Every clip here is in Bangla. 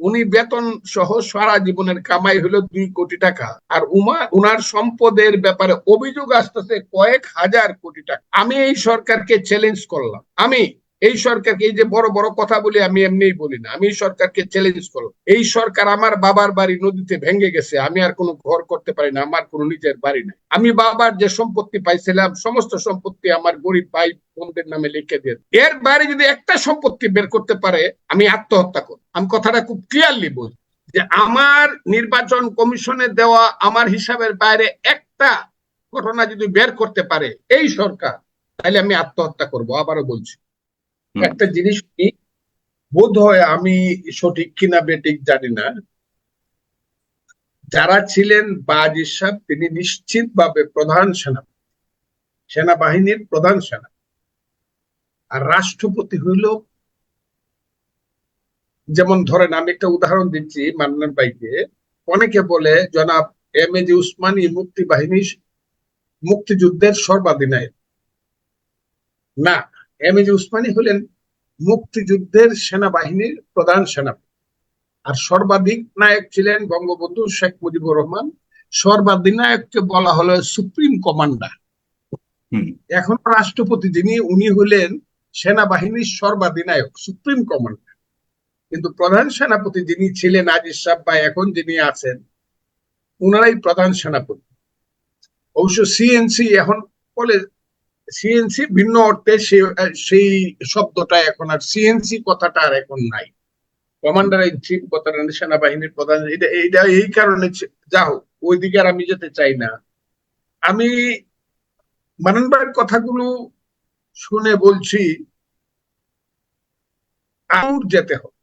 উনি বেতন সহ সারা জীবনের কামাই হলো দুই কোটি টাকা। আর উমা, উনার সম্পদের ব্যাপারে অভিযোগ আসতেছে কয়েক হাজার কোটি টাকা। আমি এই সরকারকে চ্যালেঞ্জ করলাম। আমি এই সরকারকে, এই যে বড় বড় কথা বলি আমি এমনিই বলি না। আমি সরকারকে চ্যালেঞ্জ করলাম। এই সরকার আমার বাবার বাড়ি নদীতে ভেঙে গেছে। আমি আর কোনো ঘর করতে পারি না। আমার কোনো নিজের বাড়ি নাই। আমি বাবার যে সম্পত্তি পাইছিলাম, সমস্ত সম্পত্তি আমার গরিব ভাই বোনদের নামে লিখে দিয়ে এর বাইরে যদি একটা সম্পত্তি বের করতে পারে, আমি আত্মহত্যা করব। আমি কথাটা খুব ক্লিয়ারলি বলি যে আমার নির্বাচন কমিশনে দেওয়া আমার হিসাবের বাইরে একটা ঘটনা যদি বের করতে পারে এই সরকার তাহলে আমি আত্মহত্যা করব আবারও বলছি। একটা জিনিস কি বোধ হয় আমি সঠিক কিনা বেঠিক জানি না। যারা ছিলেন বাজ ইরশাদ তিনি নিশ্চিতভাবে প্রধান সেনা সেনাবাহিনীর প্রধান সেনা। আর রাষ্ট্রপতি হইল যেমন ধরেন আমি একটা উদাহরণ দিচ্ছি মান্নান ভাইকে। অনেকে বলে জনাব এম এ জি উসমানী মুক্তি বাহিনী মুক্তিযুদ্ধের সর্বাধিনায়ক। না এম এ জি উসমানী হলেন মুক্তিযুদ্ধের সেনাবাহিনীর প্রধান সেনাপতি। আর সর্বাধিক নায়ক ছিলেন বঙ্গবন্ধু শেখ মুজিবুর রহমান। সর্বাধিনায়ককে বলা হলো সুপ্রিম কমান্ডার। এখন রাষ্ট্রপতি যিনি উনি হলেন সেনাবাহিনীর সর্বাধিনায়ক সুপ্রিম কমান্ডার। কিন্তু প্রধান সেনাপতি যিনি ছিলেন আজিজ সাহ বা এখন যিনি আছেন, উনারাই প্রধান সেনাপতি। অবশ্য সিএনসি এখন বলে সিএনসি ভিন্ন অর্থে সেই শব্দটা এখন আর সিএনসি কথাটা আর এখন নাই। কমান্ডার ইন চিফ কথাটা সেনাবাহিনীর প্রধান, এটা এই কারণে যা হোক, ওইদিকে আর আমি যেতে চাই না। আমি মানন ভাইয়ের কথাগুলো শুনে বলছি, আউট যেতে হবে।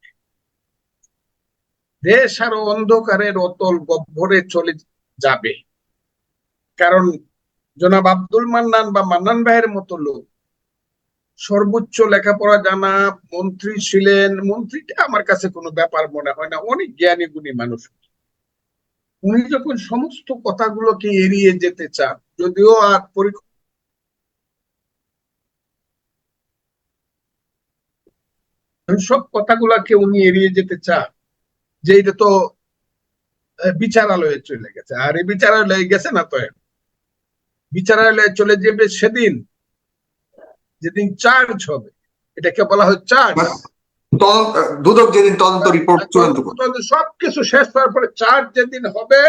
দেশ আরও অন্ধকারের অতল গহ্বরে চলে যাবে। কারণ জনাব আব্দুল মান্নান বা মান্নান ভাইয়ের মতো লোক, সর্বোচ্চ লেখাপড়া জানা মন্ত্রী ছিলেন, মন্ত্রীটা আমার কাছে কোনো ব্যাপার মনে হয় না, অনেক জ্ঞানী গুণী মানুষ। উনি যখন সমস্ত কথাগুলোকে এড়িয়ে যেতে চান, যদিও আর পরি- সব কথাগুলোকে উনি এড়িয়ে যেতে চান যে এটা তো বিচারালয়ে চলে গেছে। আর এই বিচারালয়ে গেছে না তো বিচারালয়ে চলে যাবে সেদিন যেদিন চার্জ হবে। এটাকে বলা হয় চার্জ দুদক যেদিন তদন্ত রিপোর্ট চূড়ান্ত করবে। সবকিছু শেষ হওয়ার পরে চার্জ যেদিন হবে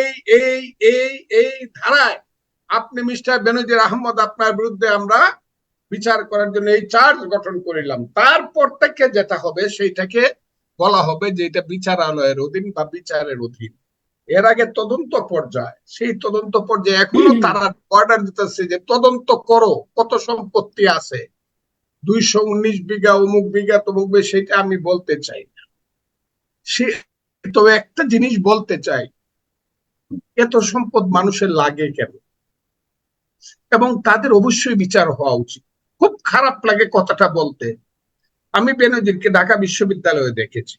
এই এই এই এই ধারায় আপনি মিস্টার বেনজির আহমদ আপনার বিরুদ্ধে আমরা বিচার করার জন্য এই চার্জ গঠন করিলাম। তারপর থেকে যেটা হবে সেইটাকে বলা হবে যে এটা বিচারালয়ের অধীন বা বিচারের অধীন। এর আগে তদন্ত পর্যায়ে সেই তদন্ত পর্যায়ে এখনও তারা অর্ডার দিতেছে যে তদন্ত করো কত সম্পত্তি আছে? দুইশো উনিশ বিঘা অমুক বিঘা তমুক সেটা আমি বলতে চাই না। সে তবে একটা জিনিস বলতে চাই এত সম্পদ মানুষের লাগে কেন? এবং তাদের অবশ্যই বিচার হওয়া উচিত। খুব খারাপ লাগে কথাটা বলতে। আমি বেনজিরকে ঢাকা বিশ্ববিদ্যালয়ে দেখেছি।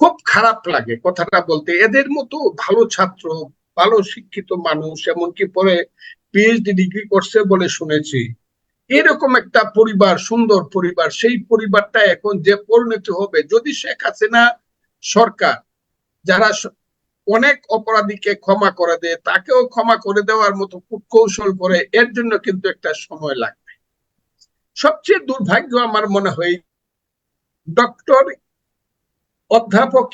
খুব খারাপ লাগে কথাটা বলতে। এদের মতো ভালো ছাত্র, ভালো শিক্ষিত মানুষ, এমনকি পরে পিএইচডি ডিগ্রি করছে বলে শুনেছি। এরকম একটা পরিবার, সুন্দর পরিবার, সেই পরিবারটা এখন যে পরিণতি হবে, যদি শেখ হাসিনা সরকার, যারা অনেক অপরাধীকে ক্ষমা করে দেয়, তাকেও ক্ষমা করে দেওয়ার মতো কৌশল করে, এর জন্য কিন্তু একটা সময় লাগবে সবচেয়ে দুর্ভাগ্য আমার মনে হয় ডক্টর অধ্যাপক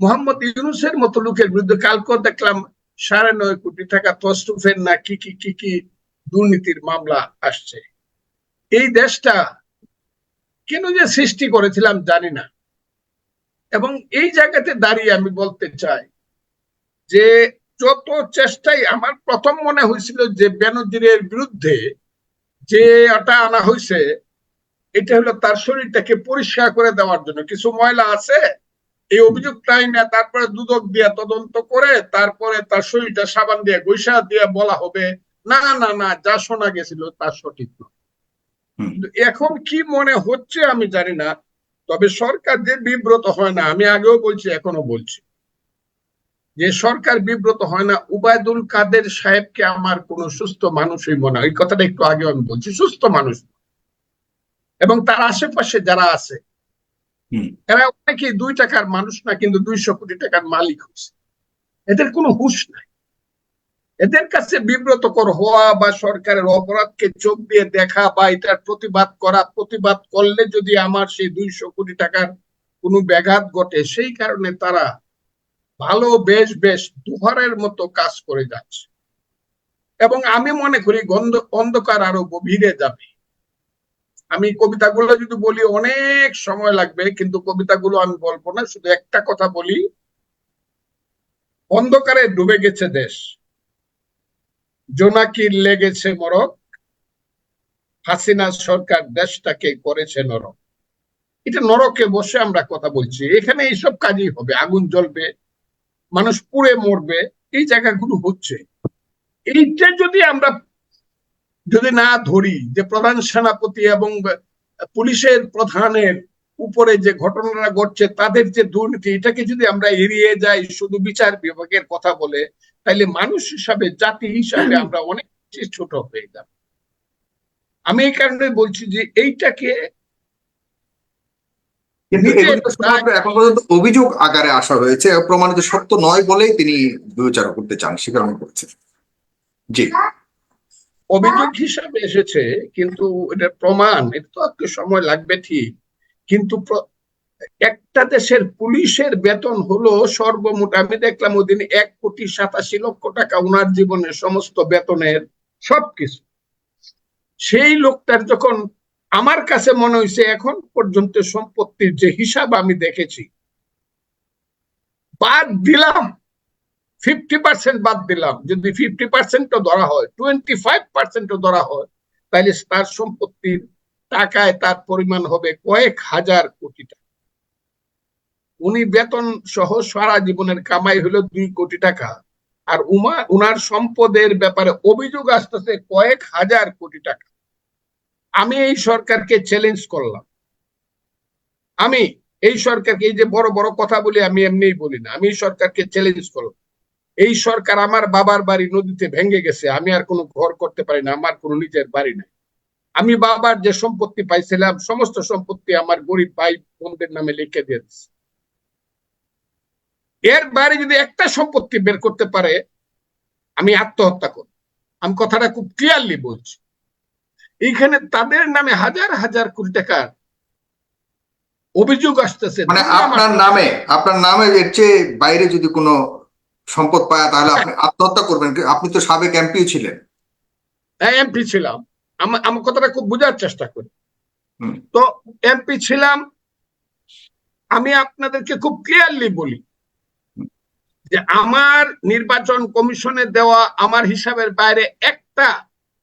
মোহাম্মদ ইউনুসের মতো লোকের বিরুদ্ধে কালকেও দেখলাম সাড়ে নয় কোটি টাকা তসরুফের না কি কি কি কি দুর্নীতির মামলা আসছে। এই দেশটা কেন যে সৃষ্টি করেছিলাম জানি না। এবং এই জায়গাতে দাঁড়িয়ে আমি বলতে চাই যে যত চেষ্টাই, আমার প্রথম মনে হয়েছিল যে বেনজিরের বিরুদ্ধে যে এটা আনা হয়েছে এটা হলো তার শরীরটাকে পরিষ্কার করে দেওয়ার জন্য। কিছু ময়লা আছে এই অভিযোগটাই না তারপরে দুদক দিয়ে তদন্ত করে তারপরে তার শরীরটা সাবান দিয়ে গৈসা দিয়ে বলা হবে না না না যা শোনা গেছিল তা সঠিক নয়। এখন কি মনে হচ্ছে আমি জানি না তবে সরকার যে বিব্রত হয় না আমি আগেও বলছি এখনও বলছি। যে সরকার বিব্রত হয় না উবায়দুল কাদের সাহেবকে আমার কোন সুস্থ মানুষই মনে হয়। এই কথাটা একটু আগে আমি বলছি সুস্থ মানুষ। এবং তার আশেপাশে যারা আছে এরা অনেকে দুই টাকার মানুষ না কিন্তু দুইশো কোটি টাকার মালিক হয়েছে। এদের কোনো হুঁশ নাই। এদের কাছে বিব্রতকর হওয়া বা সরকারের অপরাধকে চোখ দিয়ে দেখা বা এটার প্রতিবাদ করা প্রতিবাদ করলে যদি আমার সেই দুইশো কোটি টাকার কোনো ব্যাঘাত ঘটে সেই কারণে তারা ভালো বেশ বেশ দুহারের মতো কাজ করে যাচ্ছে। এবং আমি মনে করি অন্ধকার আরও গভীরে যাবে। আমি কবিতাগুলো যদি বলি, অনেক সময় লাগবে, কিন্তু কবিতাগুলো আমি বলব না, শুধু একটা কথা বলি। অন্ধকারে ডুবে গেছে দেশ। জোনাকির লেগেছে মরক। হাসিনা সরকার দেশটাকে করেছে নরক। এটা নরকে বসে আমরা কথা বলছি। এখানে এইসব কাজই হবে। আগুন জ্বলবে। মানুষ পুড়ে মরবে, এই জায়গাগুলো হচ্ছে। এইটা যদি আমরা যদি না ধরি, যে প্রধান সেনাপতি এবং পুলিশের প্রধানের উপরে যে ঘটনাটা ঘটছে, তাদের যে দুর্নীতি, এটাকে যদি আমরা এড়িয়ে যাই, শুধু বিচার বিভাগের কথা বলে তাহলে মানুষ হিসাবে, জাতি হিসাবে আমরা অনেক ছোট হয়ে যাব। আমি এই কারণে বলছি যে এইটাকে কিন্তু নিজের তো শুধুমাত্র এখন পর্যন্ত অভিযোগ আকারে আসা হয়েছে। প্রমাণিত সত্য নয় বলেই তিনি বিবেচনা করতে চান করছেন জি। অভিযোগ হিসাবে এসেছে কিন্তু এটা প্রমাণ এটা তো একটু সময় লাগবে ঠিক। কিন্তু একটা দেশের পুলিশের বেতন হলো সর্বমোট আমি দেখলাম ওই ওদিন এক কোটি সাতাশি লক্ষ টাকা ওনার জীবনের সমস্ত বেতনের সবকিছু। সেই লোকটার যখন আমার কাছে মনে হয়েছে এখন পর্যন্ত সম্পত্তির যে হিসাব আমি দেখেছি, বাদ দিলাম ফিফটি পার্সেন্ট বাদ দিলাম। যদি ফিফটি পার্সেন্টও ধরা হয় টোয়েন্টি ফাইভ পার্সেন্টও ধরা হয় তাহলে তার সম্পত্তির টাকায় তার পরিমাণ হবে কয়েক হাজার কোটি টাকা। উনি বেতন সহ সারা জীবনের কামাই হলো দুই কোটি টাকা, আর উমা উনার সম্পদের ব্যাপারে অভিযোগ আসতেছে কয়েক হাজার কোটি টাকা। আমি এই সরকারকে চ্যালেঞ্জ করলাম। আমি এই সরকারকে, এই যে বড় বড় কথা বলি, আমি এমনিই বলি না। আমি সরকারকে চ্যালেঞ্জ করলাম। এই সরকার আমার বাবার বাড়ি নদীতে ভেঙে গেছে। আমি আর কোনো ঘর করতে পারি না। আমার কোনো নিজের বাড়ি নাই। আমি বাবার যে সম্পত্তি পাইছিলাম, সমস্ত সম্পত্তি আমার গরিব ভাই বোনদের নামে লিখে দিয়েছে এর বাইরে যদি একটা সম্পত্তি বের করতে পারে, আমি আত্মহত্যা করব। আমি কথাটা খুব ক্লিয়ারলি বলছি। এইখানে তাদের নামে হাজার হাজার কোটি টাকার অভিযোগ আসতেছে। মানে আপনার নামে আপনার নামে এর চেয়ে বাইরে যদি কোনো সম্পদ পায় তাহলে আপনি আত্মহত্যা করবেন। আপনি তো সাবেক এমপিও ছিলেন। এমপি ছিলাম। আমার আমার কথাটা খুব বোঝার চেষ্টা করি। তো এমপি ছিলাম আমি আপনাদেরকে খুব ক্লিয়ারলি বলি যে আমার নির্বাচন কমিশনে দেওয়া আমার হিসাবের বাইরে একটা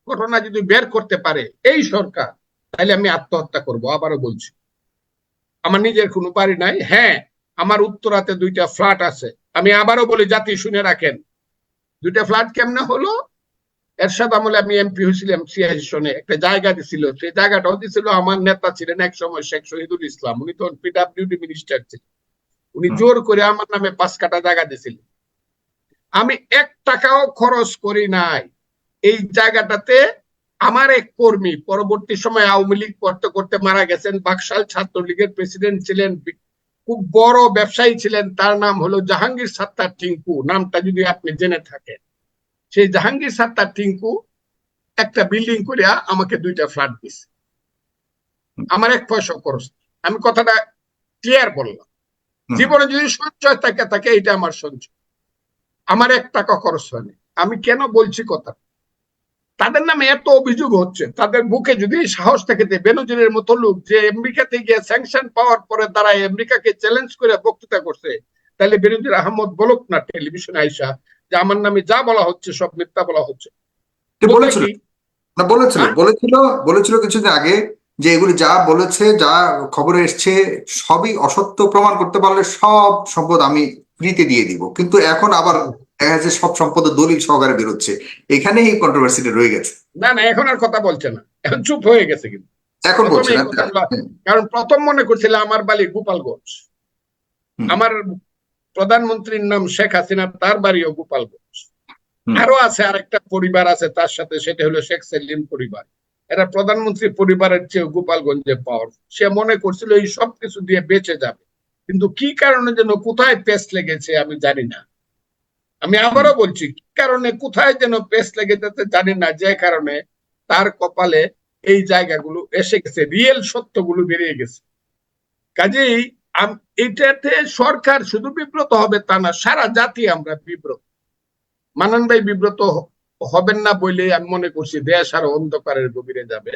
ঘটনা যদি বের করতে পারে এই সরকার তাহলে আমি আত্মহত্যা করব আবারও বলছি। আমার নিজের কোনো বাড়ি নাই। হ্যাঁ আমার উত্তরাতে দুইটা ফ্ল্যাট আছে। আমি আবারও বলি জাতি শুনে রাখেন। দুইটা ফ্ল্যাট কেমনে হলো? এরশাদ আমলে আমি এমপি হয়েছিলাম ছিয়াশি সনে। একটা জায়গা দিছিল। সেই জায়গাটাও দিছিল আমার নেতা ছিলেন এক সময় শেখ শহীদুল ইসলাম। উনি তো পিডাব্লিউডি মিনিস্টার ছিলেন। উনি জোর করে আমার নামে পাঁচ কাটা জায়গা দিছিলেন আমি এক টাকাও খরচ করি নাই। এই জায়গাটাতে আমার এক কর্মী পরবর্তী সময় আওয়ামী লীগ করতে করতে মারা গেছেন। বাকশাল ছাত্রলীগের প্রেসিডেন্ট ছিলেন খুব বড় ব্যবসায়ী ছিলেন। তার নাম হলো জাহাঙ্গীর সাত্তার টিঙ্কু। নামটা যদি আপনি জেনে থাকেন। সেই জাহাঙ্গীর সাত্তার টিঙ্কু একটা বিল্ডিং করিয়া আমাকে দুইটা ফ্ল্যাট দিছে। আমার এক পয়সা খরচ আমি কথাটা ক্লিয়ার বললাম। জীবনে যদি সঞ্চয় থাকে থাকে এটা আমার সঞ্চয়। আমার এক টাকা খরচ হয়নি আমি কেন বলছি কথা তাদের নামে এত অভিযোগ হচ্ছে তাদের বুকে যদি সাহস থাকে যে বেনজিরের মতো লোক যে আমেরিকাতে গিয়ে স্যাংশন পাওয়ার পরে তারা আমেরিকাকে চ্যালেঞ্জ করে বক্তৃতা করছে তাহলে বেনজির আহমদ বলুক না টেলিভিশনে আইসা যে আমার নামে যা বলা হচ্ছে সব মিথ্যা বলা হচ্ছে। বলেছিল? না বলেছিল হ্যাঁ? বলেছিল বলেছিল কিছুদিন আগে যে এগুলি যা বলেছে যা খবরে এসছে সবই অসত্য প্রমাণ করতে পারলে সব সম্পদ আমি ফ্রিতে দিয়ে দিব। কিন্তু এখন আবার দেখা যাচ্ছে সব সম্পদ দলিল সহকারে বেরোচ্ছে এখানেই এই কন্ট্রোভার্সিটা রয়ে গেছে। না না এখন আর কথা বলছে না। এখন চুপ হয়ে গেছে কিন্তু। এখন বলছে না কারণ প্রথম মনে করছিল আমার বাড়ি গোপালগঞ্জ। আমার প্রধানমন্ত্রীর নাম শেখ হাসিনা তার বাড়িও গোপালগঞ্জ। আরও আছে আরেকটা পরিবার আছে তার সাথে সেটা হলো শেখ সেলিম পরিবার। এরা প্রধানমন্ত্রী পরিবারের চেয়ে গোপালগঞ্জে পাওয়ার সে মনে করছিল এই সব কিছু দিয়ে বেঁচে যাবে। কিন্তু কি কারণে যেন কোথায় পেস্ট লেগেছে আমি জানি না। আমি আবারও বলছি, কি কারণে, কোথায় যেন পেস্ট লেগে যেতে জানি না, যে কারণে তার কপালে এই জায়গাগুলো এসে গেছে রিয়েল সত্যগুলো বেরিয়ে গেছে। কাজেই এটাতে সরকার শুধু বিব্রত হবে তা না, সারা জাতি আমরা বিব্রত। মানন ভাই বিব্রত হবেন না বলে আমি মনে করছি, দেশ আরও অন্ধকারের গভীরে যাবে।